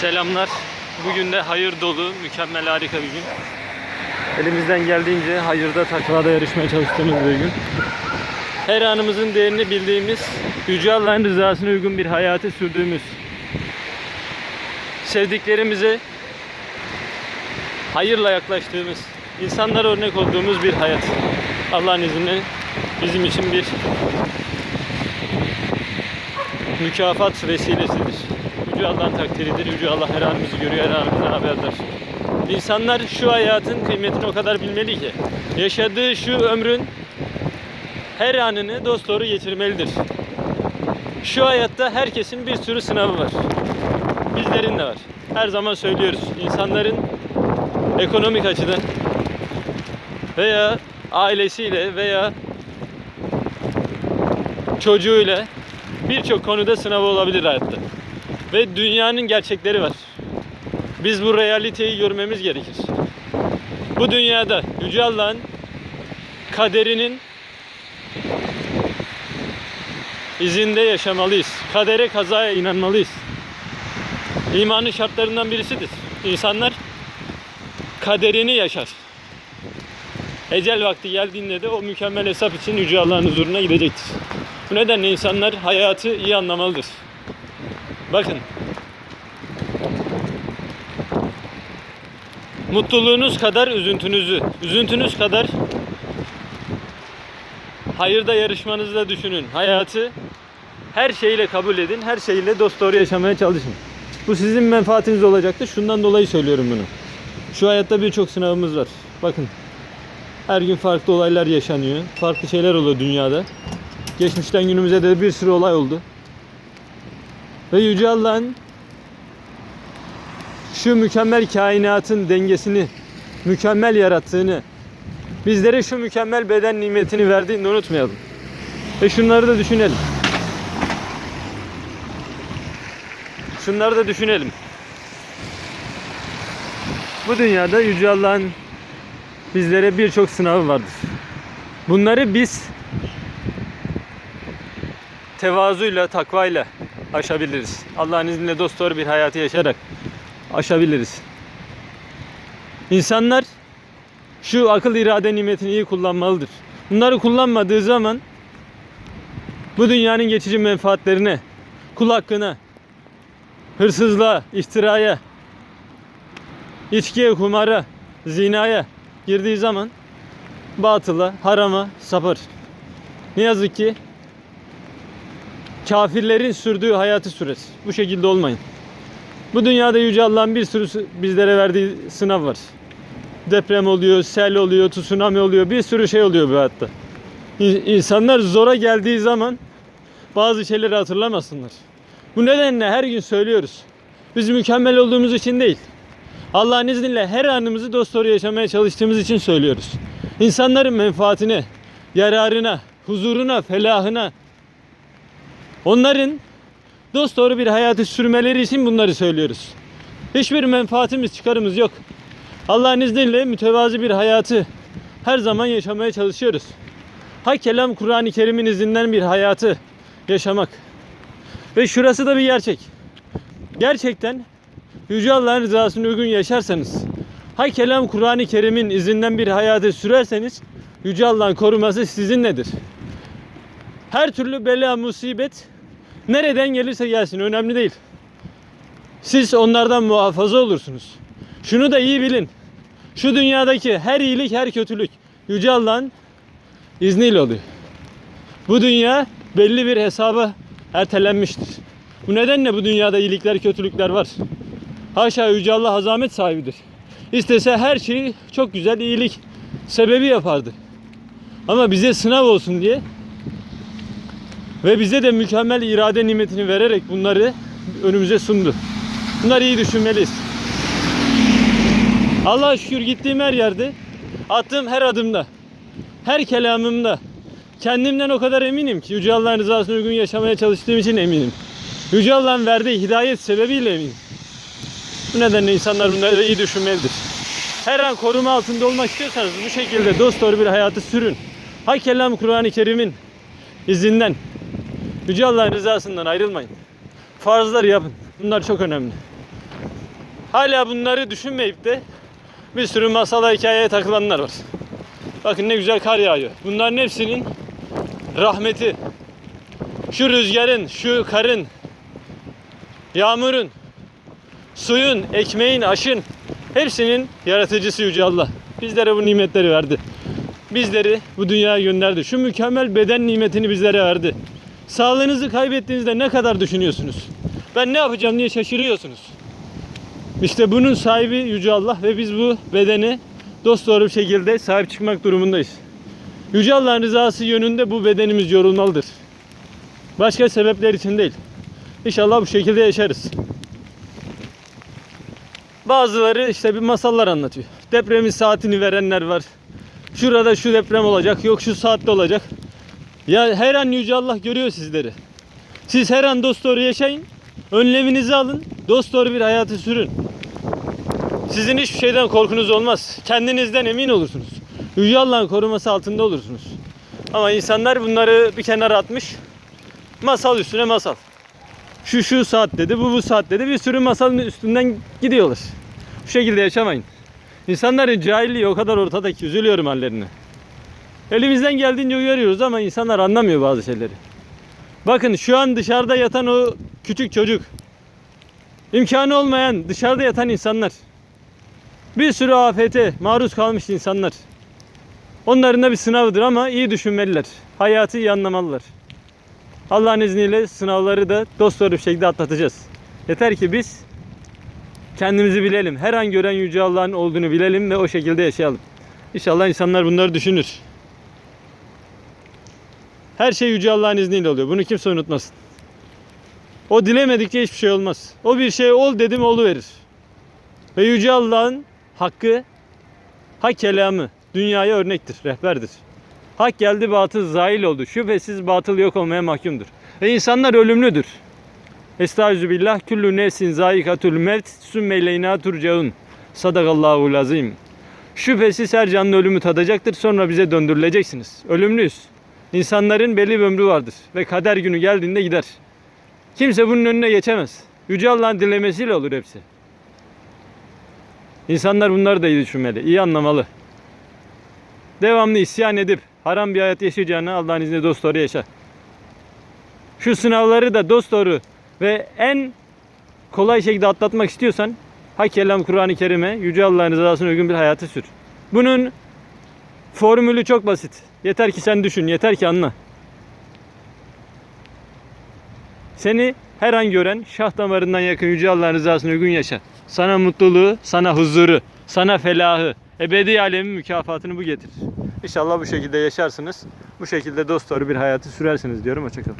Selamlar. Bugün de hayır dolu, mükemmel harika bir gün. Elimizden geldiğince hayırda takvada yarışmaya çalıştığımız bir gün. Her anımızın değerini bildiğimiz, Yüce Allah'ın rızasına uygun bir hayatı sürdüğümüz, sevdiklerimize hayırla yaklaştığımız, insanlara örnek olduğumuz bir hayat. Allah'ın izniyle bizim için bir mükafat vesilesidir. Yüce Allah'ın takdiridir. Yüce Allah her anımızı görüyor, her anımızdan haberdar. İnsanlar şu hayatın kıymetini o kadar bilmeli ki yaşadığı şu ömrün her anını dosdoğru geçirmelidir. Şu hayatta herkesin bir sürü sınavı var. Bizlerin de var. Her zaman söylüyoruz. İnsanların ekonomik açıdan veya ailesiyle veya çocuğuyla birçok konuda sınavı olabilir hayatta. Ve dünyanın gerçekleri var. Biz bu realiteyi görmemiz gerekir. Bu dünyada Yüce Allah'ın kaderinin izinde yaşamalıyız. Kadere kazaya inanmalıyız. İmanın şartlarından birisidir. İnsanlar kaderini yaşar. Ecel vakti geldiğinde de o mükemmel hesap için Yüce Allah'ın huzuruna gidecektir. Bu nedenle insanlar hayatı iyi anlamalıdır. Bakın. Mutluluğunuz kadar üzüntünüzü, üzüntünüz kadar hayırda yarışmanızı da düşünün. Hayatı her şeyle kabul edin, her şeyle dosdoğru yaşamaya çalışın. Bu sizin menfaatiniz olacaktır. Şundan dolayı söylüyorum bunu. Şu hayatta birçok sınavımız var. Bakın. Her gün farklı olaylar yaşanıyor. Farklı şeyler oluyor dünyada. Geçmişten günümüze de bir sürü olay oldu. Ve Yüce Allah'ın şu mükemmel kainatın dengesini mükemmel yarattığını bizlere şu mükemmel beden nimetini verdiğini unutmayalım. Ve şunları da düşünelim. Şunları da düşünelim. Bu dünyada Yüce Allah'ın bizlere birçok sınavı vardır. Bunları biz tevazuyla, takvayla aşabiliriz. Allah'ın izniyle dosdoğru bir hayatı yaşayarak aşabiliriz. İnsanlar şu akıl irade nimetini iyi kullanmalıdır. Bunları kullanmadığı zaman bu dünyanın geçici menfaatlerine, kul hakkına, hırsızlığa, iftiraya, içkiye, kumara, zinaya girdiği zaman batıla, harama sapar. Ne yazık ki kafirlerin sürdüğü hayatı sürer. Bu şekilde olmayın. Bu dünyada Yüce Allah'ın bir sürü bizlere verdiği sınav var. Deprem oluyor, sel oluyor, tsunami oluyor, bir sürü şey oluyor bu hayatta. İn- İnsanlar zora geldiği zaman bazı şeyleri hatırlamasınlar. Bu nedenle her gün söylüyoruz. Biz mükemmel olduğumuz için değil. Allah'ın izniyle her anımızı dosdoğru yaşamaya çalıştığımız için söylüyoruz. İnsanların menfaatine, yararına, huzuruna, felahına, onların dosdoğru bir hayatı sürmeleri için bunları söylüyoruz. Hiçbir menfaatimiz, çıkarımız yok. Allah'ın izniyle mütevazi bir hayatı her zaman yaşamaya çalışıyoruz. Ha kelam Kur'an-ı Kerim'in izinden bir hayatı yaşamak. Ve şurası da bir gerçek. Gerçekten Yüce Allah'ın rızasına uygun yaşarsanız, ha kelam Kur'an-ı Kerim'in izinden bir hayatı sürerseniz, Yüce Allah'ın koruması sizinledir. Her türlü bela, musibet nereden gelirse gelsin önemli değil. Siz onlardan muhafaza olursunuz. Şunu da iyi bilin. Şu dünyadaki her iyilik, her kötülük Yüce Allah'ın izniyle oluyor. Bu dünya belli bir hesaba ertelenmiştir. Bu nedenle bu dünyada iyilikler, kötülükler var. Haşa Yüce Allah azamet sahibidir. İstese her şeyi çok güzel iyilik sebebi yapardı. Ama bize sınav olsun diye ve bize de mükemmel irade nimetini vererek bunları önümüze sundu. Bunları iyi düşünmeliyiz. Allah'a şükür gittiğim her yerde, attığım her adımda, her kelamımda kendimden o kadar eminim ki Yüce Allah'ın rızasına uygun yaşamaya çalıştığım için eminim. Yüce Allah'ın verdiği hidayet sebebiyle eminim. Bu nedenle insanlar bunları iyi düşünmelidir. Her an koruma altında olmak istiyorsanız bu şekilde dosdoğru bir hayatı sürün. Ha kelam Kur'an-ı Kerim'in izinden Yüce Allah'ın rızasından ayrılmayın. Farzları yapın. Bunlar çok önemli. Hala bunları düşünmeyip de bir sürü masala hikayeye takılanlar var. Bakın ne güzel kar yağıyor. Bunların hepsinin rahmeti. Şu rüzgarın, şu karın, yağmurun, suyun, ekmeğin, aşın hepsinin yaratıcısı Yüce Allah. Bizlere bu nimetleri verdi. Bizleri bu dünyaya gönderdi. Şu mükemmel beden nimetini bizlere verdi. Sağlığınızı kaybettiğinizde ne kadar düşünüyorsunuz? Ben ne yapacağım diye şaşırıyorsunuz. İşte bunun sahibi Yüce Allah ve biz bu bedeni dosdoğru bir şekilde sahip çıkmak durumundayız. Yüce Allah'ın rızası yönünde bu bedenimiz yorulmalıdır. Başka sebepler için değil. İnşallah bu şekilde yaşarız. Bazıları işte bir masallar anlatıyor. Depremin saatini verenler var. Şurada şu deprem olacak, yok şu saatte olacak. Ya her an Yüce Allah görüyor sizleri. Siz her an dosdoğru yaşayın. Önleminizi alın. Dosdoğru bir hayatı sürün. Sizin hiçbir şeyden korkunuz olmaz. Kendinizden emin olursunuz. Yüce Allah'ın koruması altında olursunuz. Ama insanlar bunları bir kenara atmış. Masal üstüne masal. Şu şu saat dedi, bu bu saat dedi. Bir sürü masalın üstünden gidiyorlar. Bu şekilde yaşamayın. İnsanların cahilliği o kadar ortada ki üzülüyorum hallerine. Elimizden geldiğince uyarıyoruz ama insanlar anlamıyor bazı şeyleri. Bakın şu an dışarıda yatan o küçük çocuk. imkanı olmayan dışarıda yatan insanlar. Bir sürü afete maruz kalmış insanlar. Onların da bir sınavıdır ama iyi düşünmeliler. Hayatı iyi anlamalılar. Allah'ın izniyle sınavları da dosdoğru bir şekilde atlatacağız. Yeter ki biz kendimizi bilelim. Her an gören Yüce Allah'ın olduğunu bilelim ve o şekilde yaşayalım. İnşallah insanlar bunları düşünür. Her şey Yüce Allah'ın izniyle oluyor. Bunu kimse unutmasın. O dilemedikçe hiçbir şey olmaz. O bir şey ol dedim olu verir. Ve Yüce Allah'ın hakkı, hak kelamı dünyaya örnektir, rehberdir. Hak geldi batıl zahil oldu. Şüphesiz batıl yok olmaya mahkumdur. Ve insanlar ölümlüdür. Estağfirullah küllü nefsin zayikatul mevt sümme ileyna turcaun. Sadakallahu lazim. Şüphesiz her canlı ölümü tadacaktır sonra bize döndürüleceksiniz. Ölümlüyüz. İnsanların belli bir ömrü vardır ve kader günü geldiğinde gider. Kimse bunun önüne geçemez. Yüce Allah'ın dilemesiyle olur hepsi. İnsanlar bunları da iyi düşünmeli, iyi anlamalı. Devamlı isyan edip haram bir hayat yaşayacağını Allah'ın izniyle dosdoğru yaşa. Şu sınavları da dosdoğru ve en kolay şekilde atlatmak istiyorsan Hak kelam Kur'an-ı Kerim'e Yüce Allah'ın rızasına uygun bir hayatı sür. Bunun formülü çok basit. Yeter ki sen düşün, yeter ki anla. Seni her an gören şah damarından yakın Yüce Allah'ın rızasına uygun yaşa. Sana mutluluğu, sana huzuru, sana felahı, ebedi alemin mükafatını bu getirir. İnşallah bu şekilde yaşarsınız. Bu şekilde dosdoğru bir hayatı sürersiniz diyorum. Hoşçakalın.